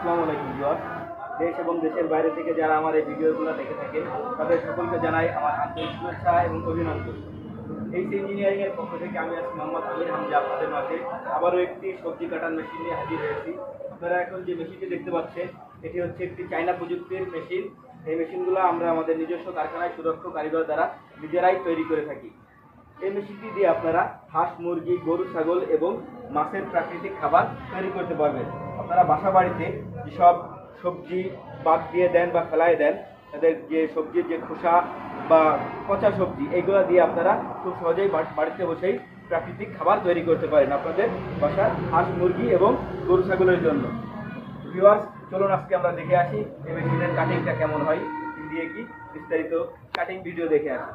আসসালামু আলাইকুম ভিউয়ার্স। দেশ এবং দেশের বাইরে থেকে যারা আমার এই ভিডিওগুলো দেখে থাকেন, তাদের সকলকে জানাই আমার আন্তরিক শুভেচ্ছা এবং অভিনন্দন। এই ইঞ্জিনিয়ারিং এর পক্ষ থেকে আমি আছি মোহাম্মদ আমির হামজা আপনাদের মাঝে। আবারও একটি সবজি কাটার মেশিন নিয়ে হাজির হয়েছি। আপনারা এখন যে মেশিনটি দেখতে পাচ্ছেন, এটি হচ্ছে একটি চাইনা প্রযুক্তির মেশিন এই মেশিনগুলো আমরা আমাদের নিজস্ব কারখানায় সুদক্ষ কারিগর দ্বারা নিজেরাই তৈরি করে থাকি। এই মেশিনটি দিয়ে আপনারা হাঁস, মুরগি, গরু, ছাগল এবং মাছের প্রাকৃতিক খাবার তৈরি করতে পারবেন। আপনারা বাসা বাড়িতে যেসব সবজি বাদ দিয়ে দেন বা ফেলায় দেন, তাদের যে সবজির যে খোসা বা পচা সবজি, এগুলো দিয়ে আপনারা খুব সহজেই বাড়িতে বসেই প্রাকৃতিক খাবার তৈরি করতে পারেন আপনাদের বাসার হাঁস, মুরগি এবং গরু, ছাগলের জন্য। ভিউয়ার্স চলুন আজকে আমরা দেখে আসি এই মেশিনের কাটিংটা কেমন হয়। দিয়ে কি বিস্তারিত কাটিং ভিডিও দেখে আসি।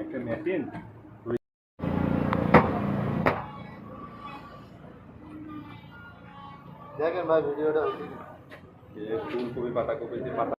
একটা মেশিন দেখেন ভাই ভিডিওটা ফুলকপি পাতাকপি যে পাতা